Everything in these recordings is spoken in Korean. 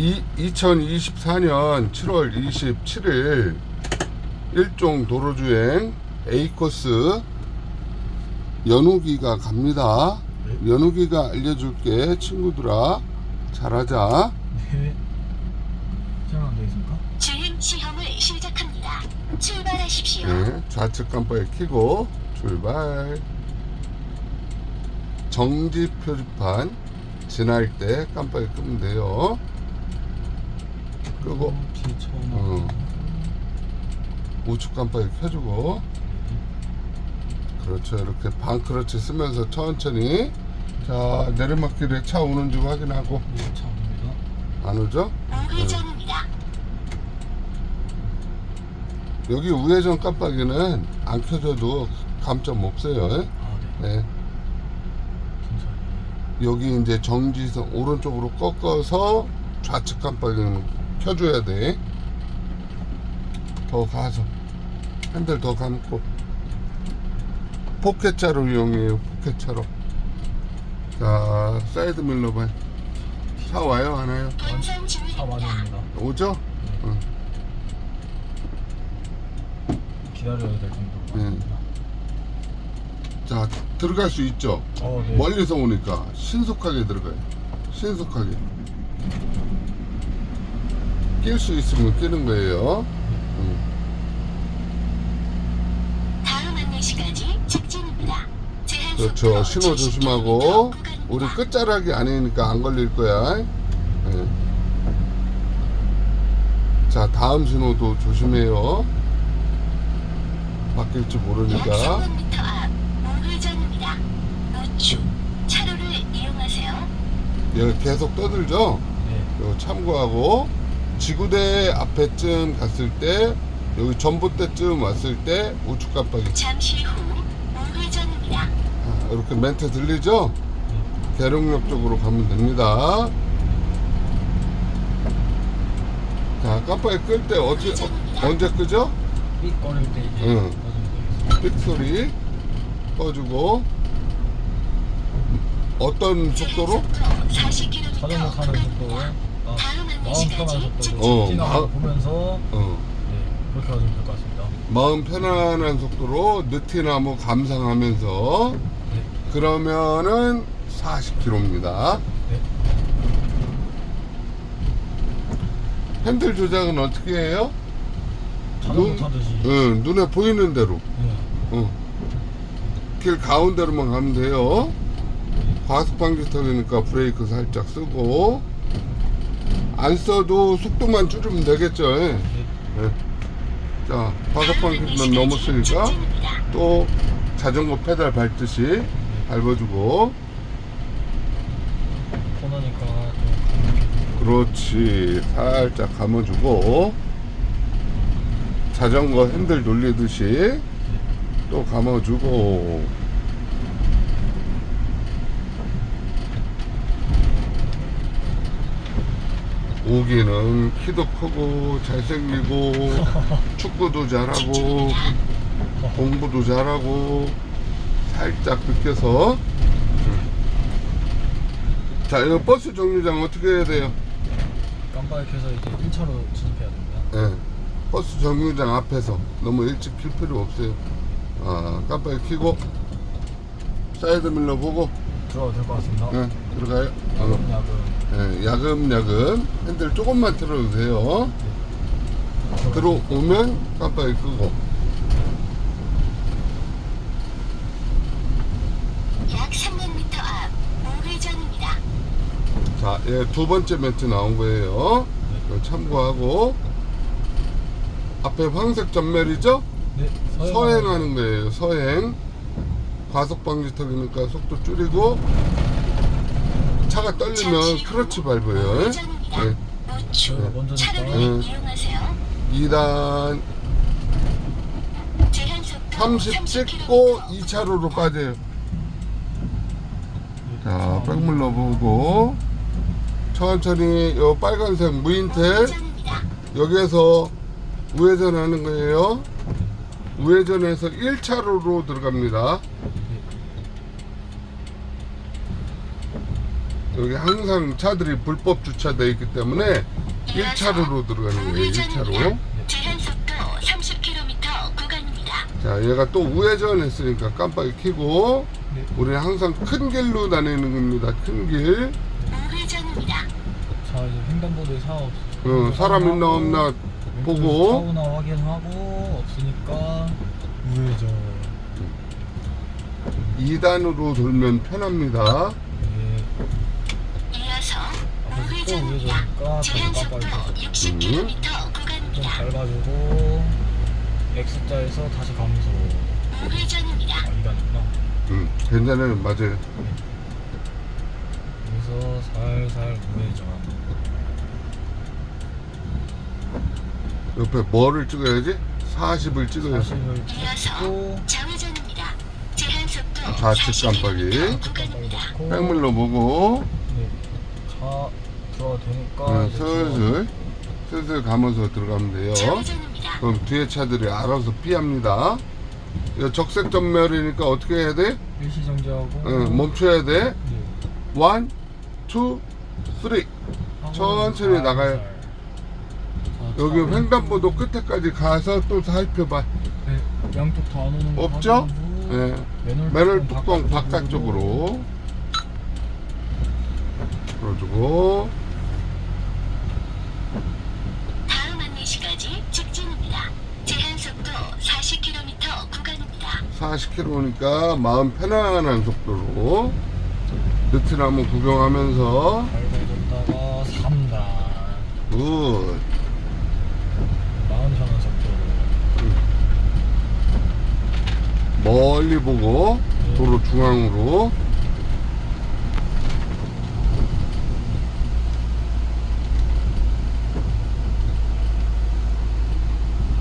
이, 2024년 7월 27일 일종 도로주행 A코스 연우기가 갑니다. 연우기가 알려줄게 친구들아 잘하자. 네. 안 되겠습니까? 주행 시험을 시작합니다. 출발하십시오. 네, 좌측 깜빡이 켜고 출발. 정지 표지판 지날 때 깜빡이 끄면 돼요. 끄고 어. 우측 깜빡이 켜주고 그렇죠 이렇게 반크러치 쓰면서 천천히 자 내리막길에 차 오는지 확인하고 네, 차 옵니다. 안 오죠? 우회전입니다. 여기 우회전 깜빡이는 안 켜져도 감점 없어요 아, 네. 네. 여기 이제 정지선 오른쪽으로 꺾어서 좌측 깜빡이는 켜줘야 돼. 더 가서 핸들 더 감고 포켓차로 이용해요. 포켓차로. 자 사이드 밀러 봐. 차 와요? 본선 차. 옵니다. 오죠? 응. 기다려야 될 정도로 네. 자 들어갈 수 있죠. 어, 네. 멀리서 오니까 신속하게 들어가요. 신속하게. 낄 수 있으면 끼는 거예요. 응. 다음 안내시까지 직진입니다. 제한 그렇죠. 속도 신호 70km 조심하고 구간입니다. 우리 끝자락이 아니니까 안 걸릴 거야. 예. 자 다음 신호도 조심해요. 바뀔지 약 모르니까. 300m 앞 우회전입니다. 우측 차로를 이용하세요. 여기 계속 떠들죠. 네. 이거 참고하고 지구대 앞에쯤 갔을 때 여기 전봇대쯤 왔을 때 우측 깜빡이. 잠시 후 우회전입니다. 아, 이렇게 멘트 들리죠? 네. 계룡역 쪽으로 가면 됩니다. 자, 깜빡이 끌 때 어떻게, 어, 언제 끄죠? 삑 거릴 때 이제 응. 삑 소리 꺼주고 어떤 속도로? 40km 자전거 타는 속도, 마음 편한 속도로 어, 보면서 어, 네, 그렇게 가시면 될 것 같습니다. 마음 편안한 속도로 느티나무 감상하면서 네. 그러면은 40km입니다. 네. 핸들 조작은 어떻게 해요? 자전거 눈- 타듯이. 응, 눈에 보이는 대로. 네. 어. 길 가운데로만 가면 돼요. 과속 방지 턱이니까 브레이크 살짝 쓰고 안 써도 속도만 줄이면 되겠죠. 예. 네. 예. 자, 과속 방지턱만 넘었으니까 또 자전거 페달 밟듯이 밟아주고 코너니까 좀 그렇지 살짝 감아주고 자전거 핸들 돌리듯이 또 감아주고 오기는 키도 크고 잘생기고 축구도 잘하고 공부도 잘하고 살짝 느껴서 자 이거 버스 정류장 어떻게 해야 돼요? 깜빡이 켜서 이제 1차로 진입해야 됩니다. 예, 버스 정류장 앞에서 너무 일찍 킬 필요 없어요. 아, 깜빡이 켜고 사이드 밀러 보고 들어가도 될 것 같습니다. 예, 들어가요. 어, 야금 예, 야금야금 핸들 조금만 틀어도 돼요. 들어오면 깜빡이 끄고 약 300m 앞 우회전입니다. 자, 예, 두 번째 멘트 나온 거예요. 이거 참고하고 앞에 황색 전멸이죠? 네. 서행하는 거예요. 서행. 과속 방지턱이니까 속도 줄이고 차가 떨리면 크러치 밟아요. 우회전입니다. 네. 우측 저희가 먼저 차로를 응. 이용하세요. 2단 제한 속도 30 찍고 2차로로 빠져요. 자, 백물러 보고 천천히 요 빨간색 무인텔. 여기에서 우회전하는 거예요. 우회전해서 1차로로 들어갑니다. 여기 항상 차들이 불법 주차되어 있기 때문에 1차로로 들어가는 거예요. 1차로. 제한 속도 30km 구간입니다. 자, 얘가 또 우회전 했으니까 깜빡이 켜고 네. 우리는 항상 큰 길로 다니는 겁니다. 큰 길. 우회전입니다. 자 이제 횡단보도에 사람 없. 어, 사람 있나 없나 보고 사우나 확인하고 없으니까 우회전. 2단으로 돌면 편합니다. 네. 이어서 앞에서 또 우 회전입니다. 제한 속도 깜빡이 60km 좀 구간입니다. 밟아주고 X자에서 다시 감소. 우회전입니다. 아 2단이구나. 음, 괜찮아요. 맞아요. 여기서 살살 우회전. 옆에 뭐를 찍어야지? 40을 찍어야 40을 이어서 찍고 좌회전입니다. 제한 속도 좌측 40km 깜빡이. 구간입니다. 백물로 보고 네. 차 들어가 되니까 어, 이제 슬슬 슬슬 감아서 들어가면 돼요. 좌회전입니다. 그럼 뒤에 차들이 알아서 피합니다. 이거 적색 전멸이니까 어떻게 해야 돼? 일시 정지하고 어, 멈춰야 돼. 네. 원, 투, 쓰리. 하고 천천히 살살. 나가요. 자, 여기 차 횡단보도 끝에까지 가서 또 살펴봐. 네. 양쪽 다 안 오는 거 없죠? 확인하고 예. 맨홀 매널 뚜껑 뚜껑 바깥쪽으로. 바깥쪽으로 풀어주고 다음 안내시까지 직진입니다. 제한 속도 40km 구간입니다. 40km니까 마음 편안한 속도로 느티나무 구경하면서 밟아줬다가 3단 굿. 마음 편한 속도로. 멀리 보고 도로 중앙으로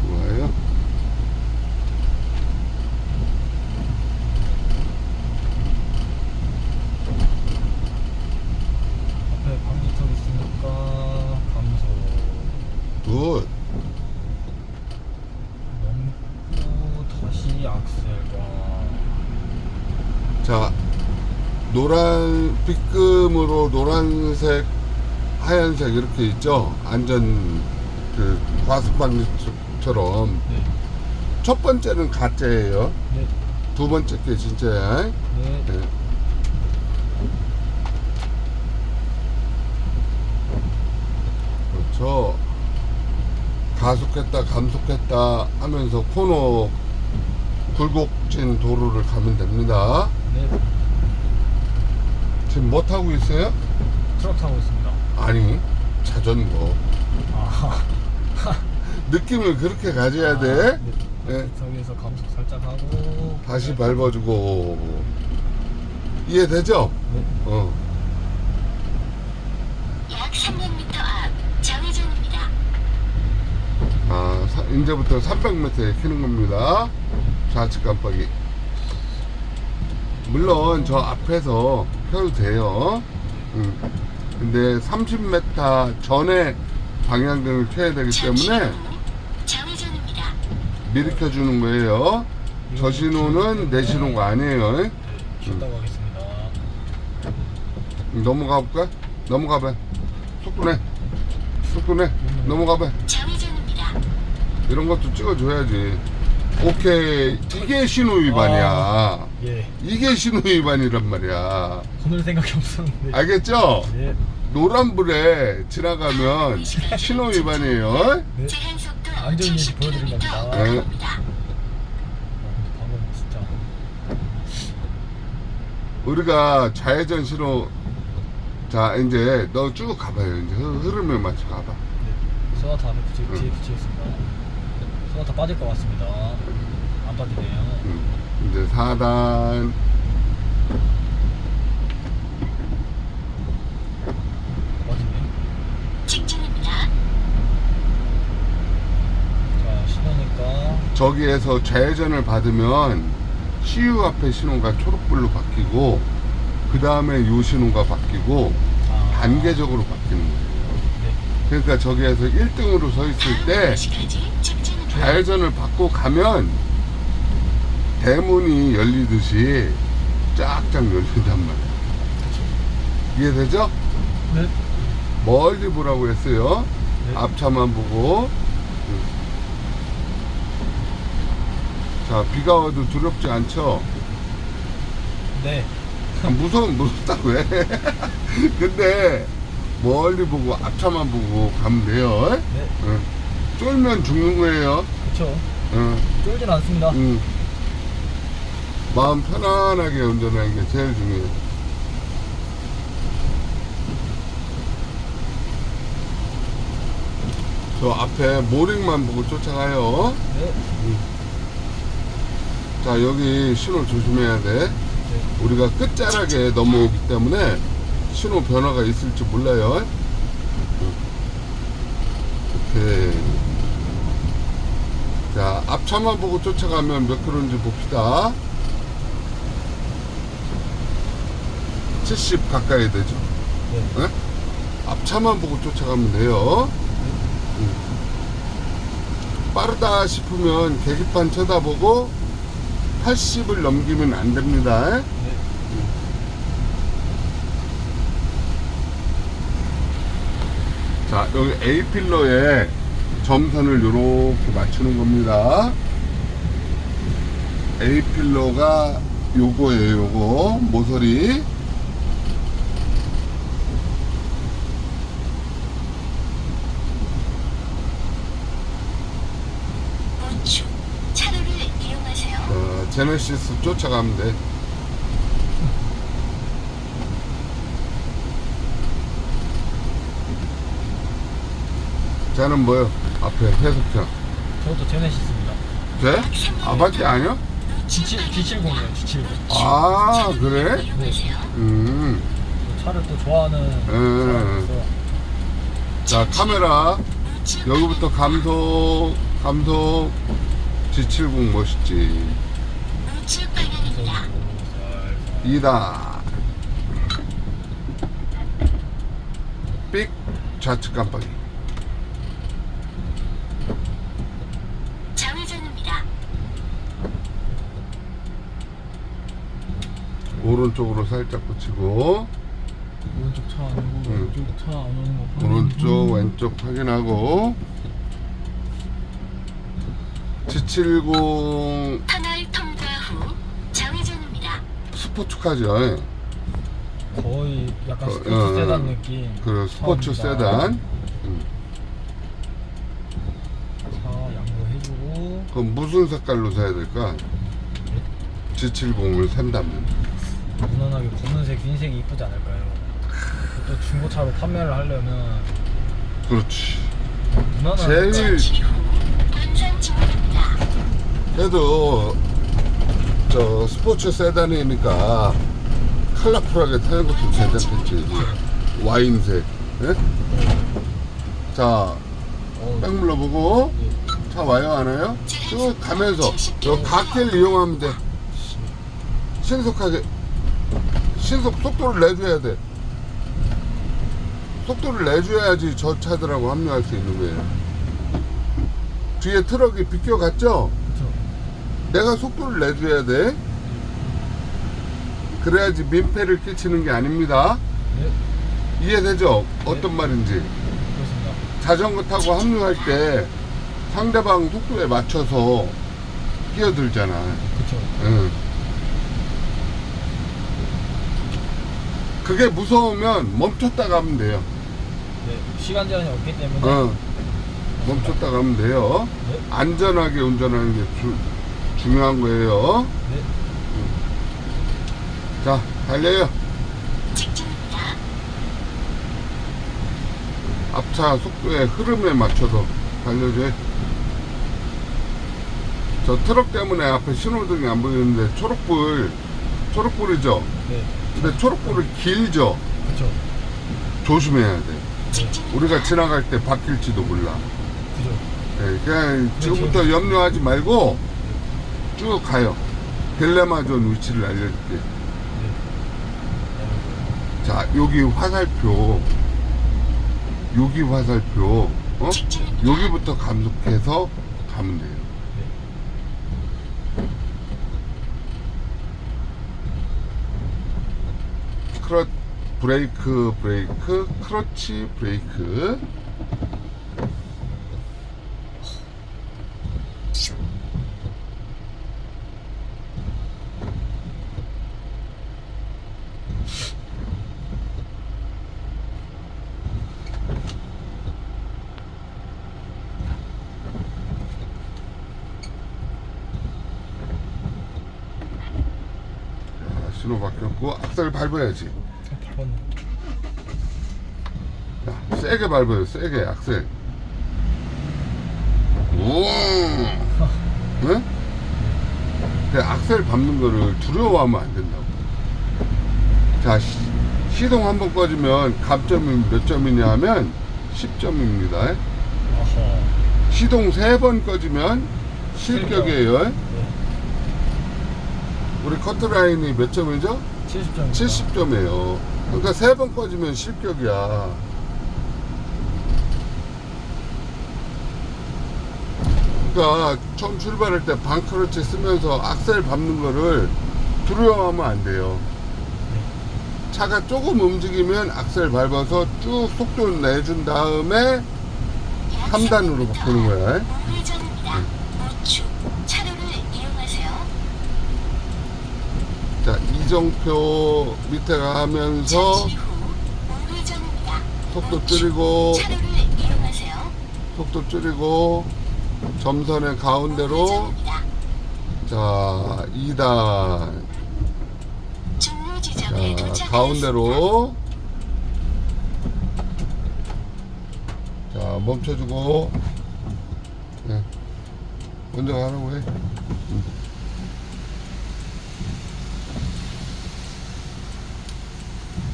좋아요 앞에 방지턱 있으니까 감소 굿 넘고 다시 악셀과 자, 노란 빛금으로 노란색, 하얀색 이렇게 있죠. 안전 그 과속 방지처럼 네. 첫 번째는 가짜예요. 네. 두 번째 게 진짜야. 네. 네. 그렇죠. 가속했다, 감속했다 하면서 코너 굴곡진 도로를 가면 됩니다. 네. 지금 뭐 타고 있어요? 트럭 타고 있습니다 아니, 자전거. 아 느낌을 그렇게 가져야 돼. 네. 네. 저기에서 감속 살짝 하고 다시 밟아주고. 이해되죠? 네. 어. 약 300m 앞 좌회전입니다. 아, 사- 이제부터 300m에 켜는 겁니다. 좌측 깜빡이. 물론 저 앞에서 켜도 돼요. 음. 근데 30m 전에 방향등을 켜야 되기 때문에. 미리 켜주는 거예요. 저 신호는 내 신호가 아니에요. 네. 쉬었다고 하겠습니다 넘어가 볼까? 넘어가 봐. 속도 내. 속도 내. 넘어가 봐. 이런 것도 찍어줘야지. 오케이. 이게 신호 위반이야. 예 이게 신호 위반이란 말이야. 오늘 생각이 없었는데 알겠죠? 네. 노란불에 지나가면 신호 위반이에요. 네. 속도 안전인식 70km 보여드린 겁니다. 네. 아, 방금 진짜 우리가 좌회전 신호 자 이제 너 쭉 가봐요. 이제 흐- 흐름에 맞춰 가봐. 네. 소나타 앞에. 뒤에 붙이겠습니다 소나타 빠질 것 같습니다 안 빠지네요 음, 이제 4단 빠지네 직진입니다. 자 신호니까 저기에서 좌회전을 받으면 CU 앞에 신호가 초록불로 바뀌고 그 다음에 요 신호가 바뀌고 아, 단계적으로 바뀌는 거예요. 네. 그러니까 저기에서 1등으로 서 있을 다음 때 직진입니다. 좌회전을 받고 가면 대문이 열리듯이 쫙쫙 열린단 말이야. 이해되죠? 네. 멀리 보라고 했어요. 네. 앞차만 보고. 음. 자, 비가 와도 두렵지 않죠? 네. 아, 무서워, 무섭다고 해. 근데 멀리 보고 앞차만 보고 가면 돼요. 네. 응. 쫄면 죽는 거예요. 그쵸. 응. 쫄진 않습니다. 응. 마음 편안하게 운전하는 게 제일 중요해요. 저 앞에 모링만 보고 쫓아가요. 네. 자, 여기 신호 조심해야 돼. 네. 우리가 끝자락에 넘어오기 때문에 신호 변화가 있을지 몰라요. 오케이. 자, 앞 차만 보고 쫓아가면 몇 킬로인지 봅시다. 70 가까이 되죠. 네. 예? 앞차만 보고 쫓아가면 돼요. 음. 빠르다 싶으면 계기판 쳐다보고 80을 넘기면 안 됩니다. 네. 자, 여기 A 필러에 점선을 이렇게 맞추는 겁니다. A 필러가 요거예요, 요거. 모서리. 어, 제네시스 쫓아가면 돼. 쟤는 뭐요? 앞에 해석자. 저것도 제네시스입니다. 쟤? 아바티 아니야? G7, G70이에요, G70. 아, 그래? 이용하세요. 음. 차를 또 좋아하는 음. 사람이 있어요. 자, 카메라. 여기부터 감속, 감속. G70 멋있지. 우측 방향입니다. 살살. 2다. 삑. 좌측 깜빡이. 좌회전입니다. 오른쪽으로 살짝 붙이고. 오른쪽 차 안 오고 응. 왼쪽 차 안 오는 거 확인. 오른쪽 왼쪽 확인하고 G70 터널 통과 후 좌회전입니다. 스포츠카죠 거의 약간 어, 스포츠 어, 세단 어. 느낌 그 스포츠 차입니다. 세단 음. 차 양보해주고 그럼 무슨 색깔로 사야 될까? G70을 산다면 무난하게 검은색 흰색이 이쁘지 않을까요? 또 중고차로 판매를 하려면 그렇지 무난한 제일. 그래도 저 스포츠 세단이니까 컬러풀하게 타는 것도 괜찮겠지 와인색 예? 자 어, 백 눌러보고 예. 차 와요 안 와요? 쭉 가면서 저 갓길 이용하면 돼 신속하게 신속 속도를 내줘야 돼. 속도를 내줘야지 저 차들하고 합류할 수 있는 거예요. 뒤에 트럭이 비껴갔죠? 내가 속도를 내줘야 돼. 그래야지 민폐를 끼치는 게 아닙니다. 네. 이해되죠? 어떤 말인지. 그렇습니다. 자전거 타고 합류할 때 상대방 속도에 맞춰서 끼어들잖아. 그쵸. 응. 그게 무서우면 멈췄다 가면 돼요. 네 시간 제한이 없기 때문에 어. 멈췄다 가면 돼요. 네. 안전하게 운전하는 게 주, 중요한 거예요. 네 자, 달려요. 직진입니다. 앞차 속도의 흐름에 맞춰서 달려줘요. 저 트럭 때문에 앞에 신호등이 안 보이는데 초록불, 초록불이죠? 네 근데 초록불이 길죠? 그쵸 조심해야 돼. 우리가 지나갈 때 바뀔지도 몰라. 그죠 예, 그냥 지금부터 염려하지 말고 쭉 가요. 딜레마존 위치를 알려줄게. 네 자, 여기 화살표. 여기 화살표. 어? 여기부터 감속해서 가면 돼요. 크러, 브레이크 브레이크 크러치 브레이크 자, 신호 바뀌었고 악셀 밟아야지. 야, 세게 밟아요 세게 악셀 응? 그 악셀 밟는 거를 두려워하면 안 된다고 자 시, 시동 한 번 꺼지면 감점이 몇 점이냐 하면 10점입니다 아하. 시동 세 번 꺼지면 실격이에요 네. 커트라인이 몇 점이죠? 70점. 70점이에요. 그러니까 세 번 꺼지면 실격이야. 그러니까 처음 출발할 때 방크러치 쓰면서 악셀 밟는 거를 두려워하면 안 돼요. 차가 조금 움직이면 악셀 밟아서 쭉 속도 내준 다음에 3단으로 바꾸는 거야. 우회전입니다. 우측 차로를 이용하세요. 자, 이정표 밑에 가면서. 속도 줄이고. 속도 줄이고 점선의 가운데로. 자 2단 중로 지점에 자. 가운데로 자 멈춰주고 네. 먼저 가라고 해 응.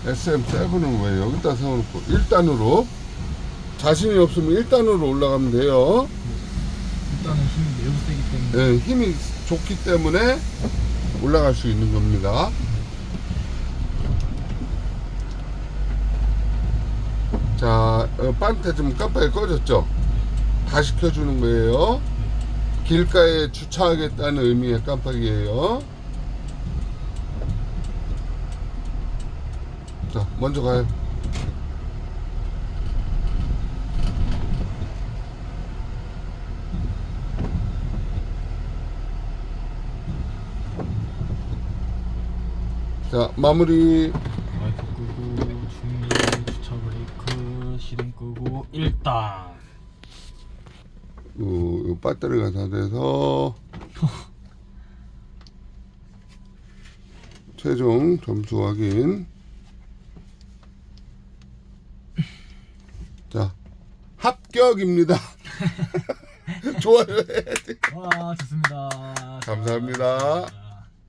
SM7은 왜 여기다 세워놓고 1단으로 자신이 없으면 1단으로 올라가면 돼요 일단은 힘이 매우 세기 때문에. 네, 힘이 좋기 때문에 올라갈 수 있는 겁니다. 자, 어, 반테 좀 깜빡이 꺼졌죠? 다시 켜주는 거예요. 길가에 주차하겠다는 의미의 깜빡이에요. 자, 먼저 가요. 자, 마무리. 마이크 끄고 중리 주차 브레이크 시동 끄고 일단 어, 요 배터리가 다 돼서 최종 점수 확인 자 합격입니다 좋아요 해야지 와 좋습니다. 감사합니다.